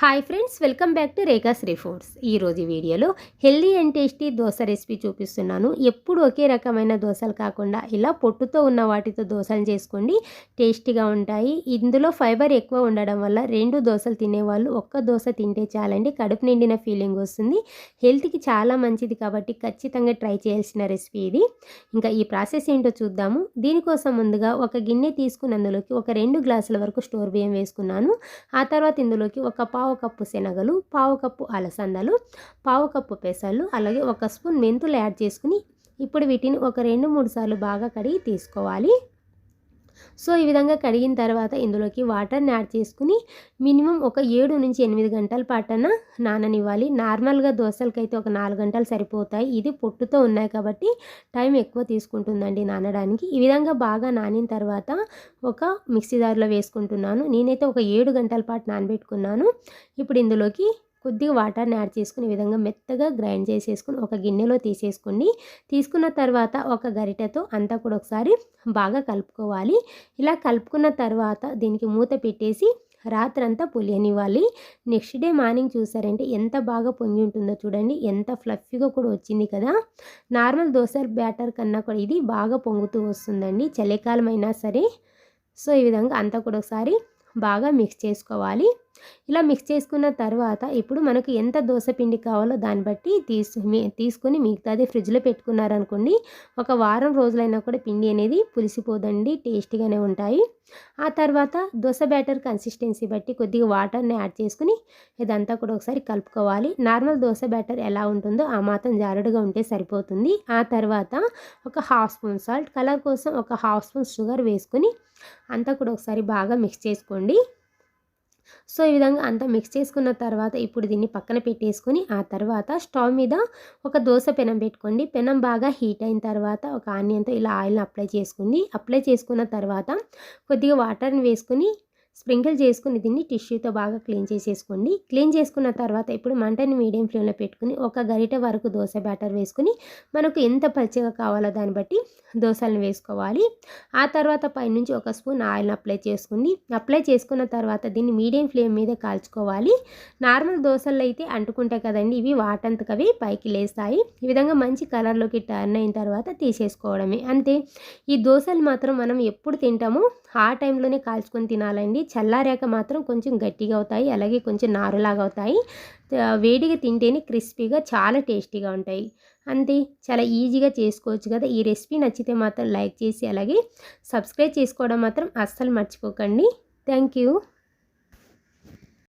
Hi friends welcome back to Rekha Sri foods ఈరోజు వీడియోలో healthy and tasty dosa recipe చూపిస్తున్నాను. ఎప్పుడు ఒకే రకమైన దోశలు కాకుండా ఇలా పొట్టుతో ఉన్న వాటితో దోశలు చేసుకోండి. టేస్టీగా ఉంటాయి. ఇందులో ఫైబర్ ఎక్కువ ఉండడం వల్ల రెండు దోశలు తినేవాళ్ళు ఒక్క దోశ తింటే చాలండి. కడుపు నిండిన ఫీలింగ్ వస్తుంది. హెల్త్కి చాలా మంచిది కాబట్టి ఖచ్చితంగా ట్రై చేయాల్సిన రెసిపీ ఇది. ఇంకా ఈ ప్రాసెస్ ఏంటో చూద్దాము. దీనికోసం ముందుగా ఒక గిన్నె తీసుకుని అందులోకి ఒక రెండు గ్లాసుల వరకు స్టోర్ బియ్యం వేసుకున్నాను. ఆ తర్వాత ఇందులోకి ఒక పావు పావు కప్పు శనగలు పావు కప్పు అలసందలు పావు కప్పు పెసలు అలాగే ఒక స్పూన్ మెంతులు యాడ్ చేసుకుని ఇప్పుడు వీటిని ఒక రెండు మూడు సార్లు బాగా కడిగి తీసుకోవాలి. సో ఈ విధంగా కడిగిన తర్వాత ఇందులోకి వాటర్ని యాడ్ చేసుకుని మినిమం ఒక ఏడు నుంచి ఎనిమిది గంటల పాటన నాననివ్వాలి. నార్మల్గా దోశలకైతే ఒక నాలుగు గంటలు సరిపోతాయి. ఇది పొట్టుతో ఉన్నాయి కాబట్టి టైం ఎక్కువ తీసుకుంటుందండి నానడానికి. ఈ విధంగా బాగా నానిన తర్వాత ఒక మిక్సీ దారిలో వేసుకుంటున్నాను. నేనైతే ఒక ఏడు గంటల పాటు నానబెట్టుకున్నాను. ఇప్పుడు ఇందులోకి కొద్దిగా వాటర్ని యాడ్ చేసుకుని విధంగా మెత్తగా గ్రైండ్ చేసేసుకుని ఒక గిన్నెలో తీసేసుకుని తీసుకున్న తర్వాత ఒక గరిటెతో అంతా కూడా ఒకసారి బాగా కలుపుకోవాలి. ఇలా కలుపుకున్న తర్వాత దీనికి మూత పెట్టేసి రాత్రంతా పులియనివ్వాలి. నెక్స్ట్ డే మార్నింగ్ చూసారంటే ఎంత బాగా పొంగి ఉంటుందో చూడండి. ఎంత ఫ్లఫీగా కూడా వచ్చింది కదా. నార్మల్ దోశ బ్యాటర్ కన్నా కూడా ఇది బాగా పొంగుతూ వస్తుందండి. చలికాలం అయినా సరే. సో ఈ విధంగా అంతా కూడా ఒకసారి బాగా మిక్స్ చేసుకోవాలి. ఇలా మిక్స్ చేసుకున్న తర్వాత ఇప్పుడు మనకు ఎంత దోశ పిండి కావాలో దాన్ని బట్టి తీసు తీసుకొని మిగతాది ఫ్రిడ్జ్లో పెట్టుకున్నారనుకోండి ఒక వారం రోజులైనా కూడా పిండి అనేది పులిసిపోదండి టేస్టీగానే ఉంటాయి. ఆ తర్వాత దోశ బ్యాటర్ కన్సిస్టెన్సీ బట్టి కొద్దిగా వాటర్ని యాడ్ చేసుకుని ఇదంతా కూడా ఒకసారి కలుపుకోవాలి. నార్మల్ దోశ బ్యాటర్ ఎలా ఉంటుందో ఆ మాత్రం జారుడుగా ఉంటే సరిపోతుంది. ఆ తర్వాత ఒక హాఫ్ స్పూన్ సాల్ట్ కలర్ కోసం ఒక హాఫ్ స్పూన్ షుగర్ వేసుకొని అంతా కూడా ఒకసారి బాగా మిక్స్ చేసుకోండి. సో ఈ విధంగా అంతా మిక్స్ చేసుకున్న తర్వాత ఇప్పుడు దీన్ని పక్కన పెట్టేసుకొని ఆ తర్వాత స్టవ్ మీద ఒక దోశ పెనం పెట్టుకోండి. పెనం బాగా హీట్ అయిన తర్వాత ఒక ఆనియన్తో ఇలా ఆయిల్ని అప్లై చేసుకోండి అప్లై చేసుకున్న తర్వాత కొద్దిగా వాటర్ని వేసుకొని స్ప్రింకిల్ చేసుకుని దీన్ని టిష్యూతో బాగా క్లీన్ చేసేసుకోండి. క్లీన్ చేసుకున్న తర్వాత ఇప్పుడు మంటని మీడియం ఫ్లేమ్లో పెట్టుకుని ఒక గరిట వరకు దోశ బ్యాటర్ వేసుకుని మనకు ఎంత పచ్చిగా కావాలో దాన్ని బట్టి దోశలను వేసుకోవాలి. ఆ తర్వాత పైనుంచి ఒక స్పూన్ ఆయిల్ని అప్లై చేసుకోండి అప్లై చేసుకున్న తర్వాత దీన్ని మీడియం ఫ్లేమ్ మీద కాల్చుకోవాలి. నార్మల్ దోశలు అయితే అంటుకుంటాయి కదండి ఇవి వాటంతకవి పైకి లేస్తాయి. ఈ విధంగా మంచి కలర్లోకి టర్న్ అయిన తర్వాత తీసేసుకోవడమే. అంతే. ఈ దోశలు మాత్రం మనం ఎప్పుడు తింటామో ఆ టైంలోనే కాల్చుకొని తినాలండి. చల్లారాక మాత్రం కొంచెం గట్టిగా అవుతాయి అలాగే కొంచెం నారులాగా అవుతాయి వేడిగా తింటేనే క్రిస్పీగా చాలా టేస్టీగా ఉంటాయి. అంతే చాలా ఈజీగా చేసుకోవచ్చు కదా. ఈ రెసిపీ నచ్చితే మాత్రం లైక్ చేసి అలాగే సబ్స్క్రైబ్ చేసుకోవడం మాత్రం అస్సలు మర్చిపోకండి. Thank you.